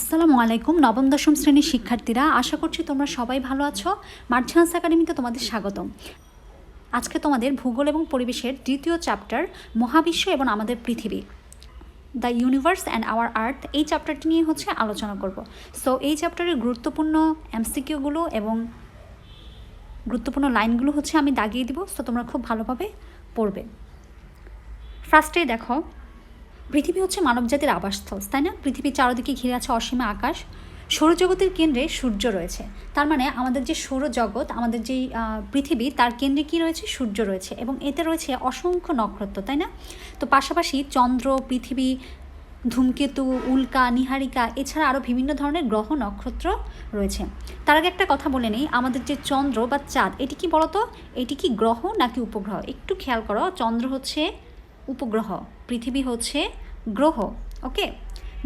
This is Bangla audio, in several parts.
আসসালামু আলাইকুম। নবম, দশম শ্রেণির শিক্ষার্থীরা, আশা করছি তোমরা সবাই ভালো আছো। মার্চেন্স একাডেমিতে তোমাদের স্বাগতম। আজকে তোমাদের ভূগোল এবং পরিবেশের দ্বিতীয় চ্যাপ্টার, মহাবিশ্ব এবং আমাদের পৃথিবী, the universe and our earth, এই চ্যাপ্টারটি নিয়ে হচ্ছে আলোচনা করব। সো, এই চ্যাপ্টারের গুরুত্বপূর্ণ এমসিকিউগুলো এবং গুরুত্বপূর্ণ লাইনগুলো হচ্ছে আমি দাগিয়ে দিব। সো, তোমরা খুব ভালোভাবে পড়বে। ফার্স্টে দেখো পৃথিবী হচ্ছে মানবজাতির আবাসস্থল, তাই না? পৃথিবীর চারদিকে ঘিরে আছে অসীমা আকাশ। সৌরজগতের কেন্দ্রে সূর্য রয়েছে। তার মানে আমাদের যে সৌরজগৎ, আমাদের যেই পৃথিবী, তার কেন্দ্রে কি রয়েছে? সূর্য রয়েছে এবং এতে রয়েছে অসংখ্য নক্ষত্র, তাই না? তো পাশাপাশি চন্দ্র, পৃথিবী, ধূমকেতু, উল্কা, নিহারিকা, এছাড়া আরও বিভিন্ন ধরনের গ্রহ নক্ষত্র রয়েছে। তার আগে একটা কথা বলে নেই, আমাদের যে চন্দ্র বা চাঁদ, এটি কি বলতো? এটি কি গ্রহ নাকি উপগ্রহ? একটু খেয়াল করো, চন্দ্র হচ্ছে উপগ্রহ। পৃথিবী হচ্ছে গ্রহ, ওকে?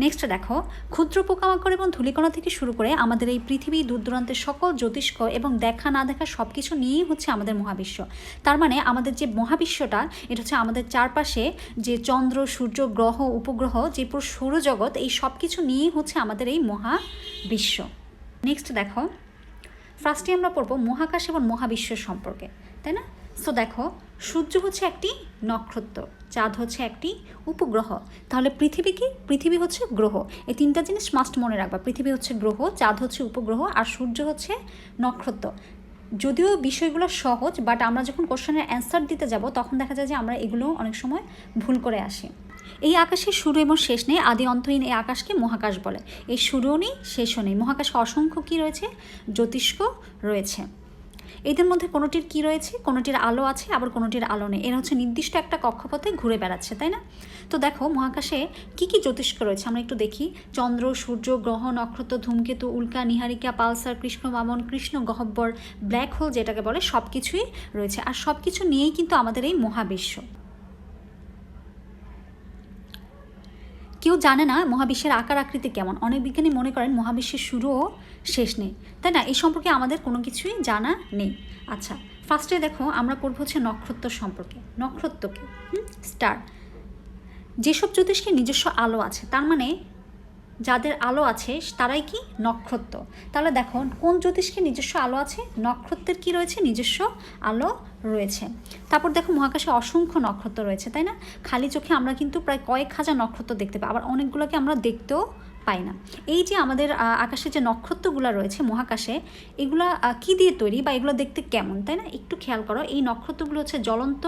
নেক্সট দেখো, ক্ষুদ্র পোকামাকড় এবং ধূলিকণা থেকে শুরু করে আমাদের এই পৃথিবী দূর দূরান্তের সকল জ্যোতিষ্ক এবং দেখা, না দেখা সব কিছু নিয়েই হচ্ছে আমাদের মহাবিশ্ব। তার মানে আমাদের যে মহাবিশ্বটা, এটা হচ্ছে আমাদের চারপাশে যে চন্দ্র, সূর্য, গ্রহ, উপগ্রহ, যে পুরো সৌরজগৎ, এই সব কিছু নিয়েই হচ্ছে আমাদের এই মহাবিশ্ব। নেক্সট দেখো ফার্স্টে আমরা পড়ব মহাকাশ এবং মহাবিশ্ব সম্পর্কে, তাই না? সো দেখো, সূর্য হচ্ছে একটি নক্ষত্র, চাঁদ হচ্ছে একটি উপগ্রহ। তাহলে পৃথিবী কি? পৃথিবী হচ্ছে গ্রহ। এই তিনটা জিনিস মাস্ট মনে রাখবা। পৃথিবী হচ্ছে গ্রহ, চাঁদ হচ্ছে উপগ্রহ, আর সূর্য হচ্ছে নক্ষত্র। যদিও বিষয়গুলো সহজ বাট আমরা যখন কোশ্চেনের অ্যান্সার দিতে যাব, তখন দেখা যায় যে আমরা এগুলো অনেক সময় ভুল করে আসি। এই আকাশের শুরু এবং শেষ নেই, আদি অন্তহীন এই আকাশকে মহাকাশ বলে। এই শুরুও নেই, শেষও নেই। মহাকাশে অসংখ্য কী রয়েছে? জ্যোতিষ্ক রয়েছে। এদের মধ্যে কোনোটির কি রয়েছে, কোনোটির আলো আছে, আবার কোনোটির আলো নেই। এরা হচ্ছে নির্দিষ্ট একটা কক্ষপথে ঘুরে বেড়াচ্ছে, তাই না? তো দেখো, মহাকাশে কি কি জ্যোতিষ্ক রয়েছে? আমরা একটু দেখি। চন্দ্র, সূর্য, গ্রহ, নক্ষত্র, ধূমকেতু, উল্কা, নিহারিকা, পালসার, কৃষ্ণ, বামন, কৃষ্ণ, গহব্বর, ব্ল্যাক হোল যেটাকে বলে সব কিছুই রয়েছে। আর সব কিছু নিয়েই কিন্তু আমাদের এই মহাবিশ্ব। কেউ জানে না মহাবিশ্বের আকার আকৃতি কেমন। অনেক বিজ্ঞানী মনে করেন মহাবিশ্বের শুরুও শেষ নেই। তাই না? এই সম্পর্কে আমাদের কোনো কিছুই জানা নেই। আচ্ছা ফার্স্টে দেখো, আমরা পড়ব হচ্ছে নক্ষত্র সম্পর্কে। নক্ষত্রকে স্টার যেসব জ্যোতিষকে নিজস্ব আলো আছে, তার মানে যাদের আলো আছে, তারাই কি নক্ষত্র? তাহলে দেখো, কোন জ্যোতিষকে নিজস্ব আলো আছে, নক্ষত্রের কি রয়েছে? নিজস্ব আলো রয়েছে। তারপর দেখো, মহাকাশে অসংখ্য নক্ষত্র রয়েছে, তাই না? খালি চোখে আমরা কিন্তু প্রায় কয়েক হাজার নক্ষত্র দেখতে পাই, আবার অনেকগুলোকে আমরা দেখতেও পাই না। এই যে আমাদের আকাশে যে নক্ষত্রগুলো রয়েছে মহাকাশে, এগুলা কি দিয়ে তৈরি বা এগুলো দেখতে কেমন, তাই না? একটু খেয়াল করো, এই নক্ষত্রগুলো হচ্ছে জ্বলন্ত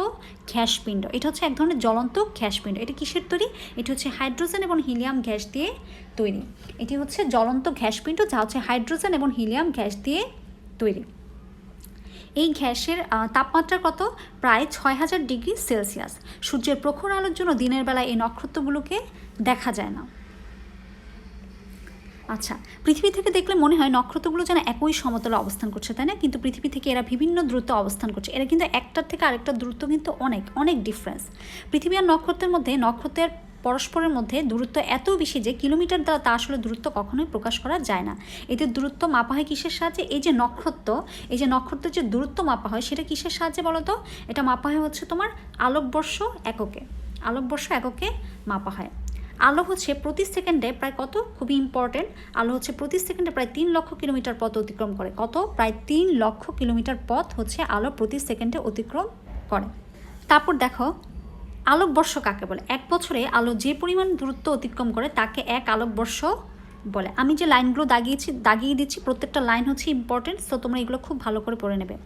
গ্যাসপিণ্ড। এটা হচ্ছে এক ধরনের জ্বলন্ত গ্যাসপিণ্ড। এটা কিসের তৈরি? এটি হচ্ছে হাইড্রোজেন এবং হিলিয়াম গ্যাস দিয়ে তৈরি। এটি হচ্ছে জ্বলন্ত গ্যাসপিণ্ড যা হচ্ছে হাইড্রোজেন এবং হিলিয়াম গ্যাস দিয়ে তৈরি। এই গ্যাসের তাপমাত্রা কত? প্রায় ছয় হাজার ডিগ্রি সেলসিয়াস। সূর্যের প্রখর আলোর জন্য দিনের বেলায় এই নক্ষত্রগুলোকে দেখা যায় না। আচ্ছা পৃথিবী থেকে দেখলে মনে হয় নক্ষত্রগুলো যেন একই সমতলে অবস্থান করছে, তাই না? কিন্তু পৃথিবী থেকে এরা বিভিন্ন দ্রুত অবস্থান করছে। এরা কিন্তু একটার থেকে আরেকটা দূরত্ব কিন্তু অনেক অনেক ডিফারেন্স পৃথিবী আর নক্ষত্রের মধ্যে, নক্ষত্রের পরস্পরের মধ্যে দূরত্ব এত বেশি যে কিলোমিটার দ্বারা তা আসলে দূরত্ব কখনোই প্রকাশ করা যায় না। এদের দূরত্ব মাপা হয় কিসের সাহায্যে? এই যে নক্ষত্র, এই যে নক্ষত্রের যে দূরত্ব মাপা হয়, সেটা কিসের সাহায্যে বলো তো? এটা মাপা হয় হচ্ছে তোমার আলোকবর্ষ এককে আলোকবর্ষ এককে মাপা হয়। আলো হচ্ছে প্রতি সেকেন্ডে প্রায় কত? খুবই ইম্পর্টেন্ট আলো হচ্ছে প্রতি সেকেন্ডে প্রায় তিন লক্ষ কিলোমিটার পথ অতিক্রম করে। কত? প্রায় তিন লক্ষ কিলোমিটার পথ হচ্ছে আলো প্রতি সেকেন্ডে অতিক্রম করে। তারপর দেখো, আলোকবর্ষ কাকে বলে? এক বছরে আলো যে পরিমাণ দূরত্ব অতিক্রম করে, তাকে এক আলোকবর্ষ বলে। আমি যে লাইনগুলো দাগিয়েছি, দাগিয়ে দিচ্ছি, প্রত্যেকটা লাইন হচ্ছে ইম্পর্টেন্ট তো তোমরা এগুলো খুব ভালো করে পড়ে নেবে।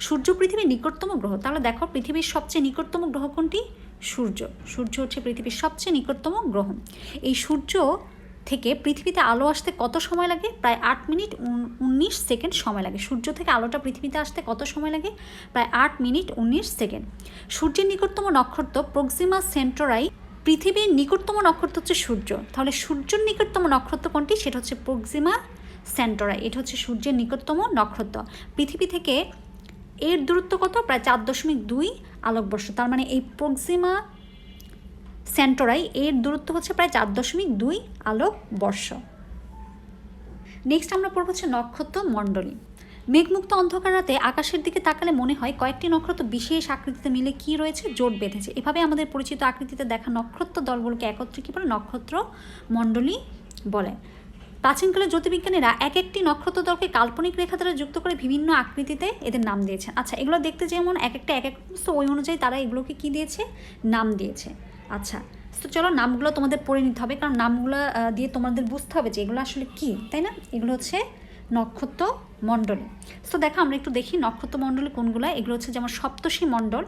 সূর্য পৃথিবীর নিকটতম গ্রহ, তাহলে দেখো পৃথিবীর সবচেয়ে নিকটতম গ্রহ কোনটি? সূর্য। সূর্য হচ্ছে পৃথিবীর সবচেয়ে নিকটতম গ্রহ। এই সূর্য থেকে পৃথিবীতে আলো আসতে কত সময় লাগে? প্রায় আট মিনিট উন- উনিশ সেকেন্ড সময় লাগে। সূর্য থেকে আলোটা পৃথিবীতে আসতে কত সময় লাগে? প্রায় আট মিনিট উনিশ সেকেন্ড। সূর্যের নিকটতম নক্ষত্র প্রক্সিমা সেন্টোরাই পৃথিবীর নিকটতম নক্ষত্র হচ্ছে সূর্য। তাহলে সূর্যের নিকটতম নক্ষত্র কোনটি? সেটা হচ্ছে প্রক্সিমা সেন্টোরাই এটা হচ্ছে সূর্যের নিকটতম নক্ষত্র। পৃথিবী থেকে এর দূরত্ব কত? প্রায় চার দশমিক দুই আলোকবর্ষ। তার মানে এই প্রক্সিমা সেন্টোরাই এর দূরত্ব হচ্ছে প্রায় চার দশমিক দুই আলোকবর্ষ। নেক্সট আমরা পড়ব হচ্ছে নক্ষত্র মণ্ডলী মেঘমুক্ত অন্ধকার রাতে আকাশের দিকে তাকালে মনে হয় কয়েকটি নক্ষত্র বিশেষ আকৃতিতে মিলে কি রয়েছে, জোট বেঁধেছে। এভাবে আমাদের পরিচিত আকৃতিতে দেখা নক্ষত্র দলগুলোকে একত্রে কী বলে? নক্ষত্র মণ্ডলী বলে। প্রাচীনকালে জ্যোতির্বিজ্ঞানীরা এক একটি নক্ষত্র দলকে কাল্পনিক রেখা দ্বারা যুক্ত করে বিভিন্ন আকৃতিতে এদের নাম দিয়েছেন। আচ্ছা এগুলো দেখতে যেমন এক একটা, এক এক ওই অনুযায়ী তারা এগুলোকে কী দিয়েছে? নাম দিয়েছে। আচ্ছা তো চলো নামগুলো তোমাদের পড়ে নিতে হবে, কারণ নামগুলো দিয়ে তোমাদের বুঝতে হবে যে এগুলো আসলে কী, তাই না? এগুলো হচ্ছে নক্ষত্র মণ্ডলী। তো দেখো, আমরা একটু দেখি নক্ষত্র মণ্ডলী কোনগুলো। এগুলো হচ্ছে যেমন সপ্তর্ষি মণ্ডল,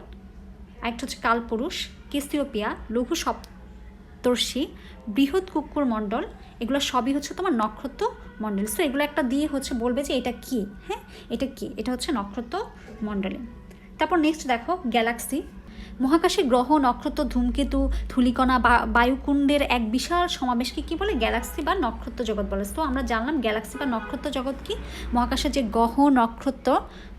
আরেকটা হচ্ছে কালপুরুষ কেসিওপিয়া লঘু সপ্তর্ষি, বৃহৎ কুকুর মণ্ডল, এগুলো সবই হচ্ছে তোমার নক্ষত্র মণ্ডল। সো এগুলো একটা দিয়ে হচ্ছে বলবে যে এটা কি হ্যাঁ? এটা কি? এটা হচ্ছে নক্ষত্র মণ্ডলী। তারপর নেক্সট দেখো গ্যালাক্সি মহাকাশে গ্রহ, নক্ষত্র, ধূমকেতু, ধূলিকণা, বা বায়ুকুণ্ডের এক বিশাল সমাবেশকে কি বলে? গ্যালাক্সি বা নক্ষত্র জগৎ বলে। তো আমরা জানলাম গ্যালাক্সি বা নক্ষত্র জগৎ কি? মহাকাশে যে গ্রহ, নক্ষত্র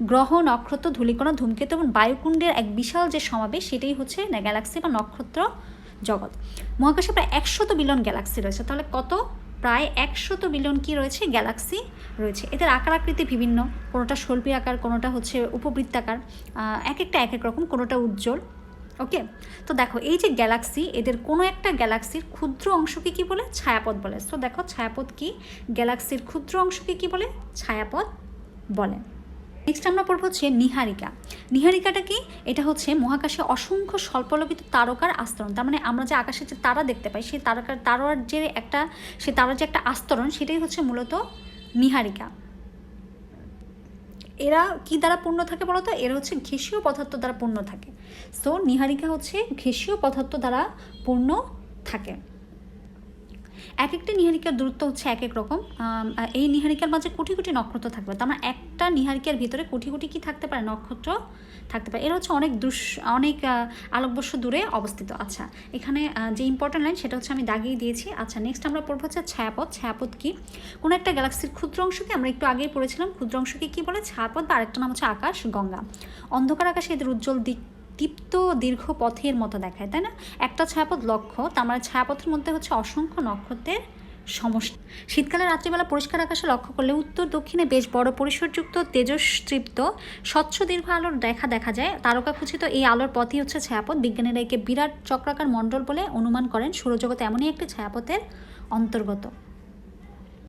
গ্রহ, নক্ষত্র, ধূলিকণা, ধূমকেতু এবং বায়ুকুণ্ডের এক বিশাল যে সমাবেশ, সেটাই হচ্ছে না গ্যালাক্সি বা নক্ষত্র জগৎ। মহাকাশে প্রায় একশত বিলিয়ন গ্যালাক্সি রয়েছে। তাহলে কত? প্রায় একশত বিলিয়ন কি রয়েছে? গ্যালাক্সি রয়েছে। এদের আকার আকৃতি বিভিন্ন। কোনোটা স্বল্পী আকার, কোনোটা হচ্ছে উপবৃত্তাকার। এক একটা এক এক রকম, কোনোটা উজ্জ্বল। ওকে? তো দেখো, এই যে গ্যালাক্সি, এদের কোনো একটা গ্যালাক্সির ক্ষুদ্র অংশকে কি বলে? ছায়াপথ বলে। তো দেখো, ছায়াপথ কি? গ্যালাক্সির ক্ষুদ্র অংশকে কি বলে? ছায়াপথ বলে। নেক্সট আমরা পড়ব হচ্ছে নিহারিকা। নিহারিকাটা কি? এটা হচ্ছে মহাকাশে অসংখ্য স্বল্পলোকিত তারকার আস্তরণ। তার মানে আমরা যে আকাশে যে তারা দেখতে পাই, সেই তারকার তারার যে একটা, সে তারার যে একটা আস্তরণ, সেটাই হচ্ছে মূলত নিহারিকা। এরা কি দ্বারা পূর্ণ থাকে বলো তো এরা হচ্ছে ঘেষীয় পদার্থ দ্বারা পূর্ণ থাকে। সো নিহারিকা হচ্ছে ঘেষীয় পদার্থ দ্বারা পূর্ণ থাকে। এক একটা নিহারিকার দূরত্ব হচ্ছে এক এক রকম এই নিহারিকার মাঝে কোটি কোটি নক্ষত্র থাকবে। তার মানে একটা নিহারিকার ভিতরে কোটি কোটি কি থাকতে পারে? নক্ষত্র থাকতে পারে। এরা হচ্ছে অনেক দুষ, অনেক আলোকবর্ষ দূরে অবস্থিত। আচ্ছা এখানে যে ইম্পর্টেন্ট লাইন সেটা হচ্ছে আমি দাগিয়ে দিয়েছি। আচ্ছা নেক্সট আমরা পড়ব হচ্ছে ছায়াপথ। ছায়াপথ কি? কোনো একটা গ্যালাক্সির ক্ষুদ্র অংশকে আমরা একটু আগেই পড়েছিলাম। ক্ষুদ্র অংশকে কি বলে? ছায়াপথ বা আরেকটা নাম হচ্ছে আকাশ, গঙ্গা। অন্ধকার আকাশে এদের উজ্জ্বল দিক দীপ্ত দীর্ঘ পথের মতো দেখায়, তাই না? একটা ছায়াপথ লক্ষ্য, তার মানে ছায়াপথের মধ্যে হচ্ছে অসংখ্য নক্ষত্রের সমষ্টি। শীতকালে রাত্রিবেলা পরিষ্কার আকাশে লক্ষ্য করলে উত্তর দক্ষিণে বেশ বড় পরিসরযুক্ত তেজস্তৃপ্ত স্বচ্ছ দীর্ঘ আলোর দেখা দেখা যায়। তারকাখচিত এই আলোর পথই হচ্ছে ছায়াপথ। বিজ্ঞানীরা একে বিরাট চক্রাকার মণ্ডল বলে অনুমান করেন। সৌরজগতে এমনই একটি ছায়াপথের অন্তর্গত।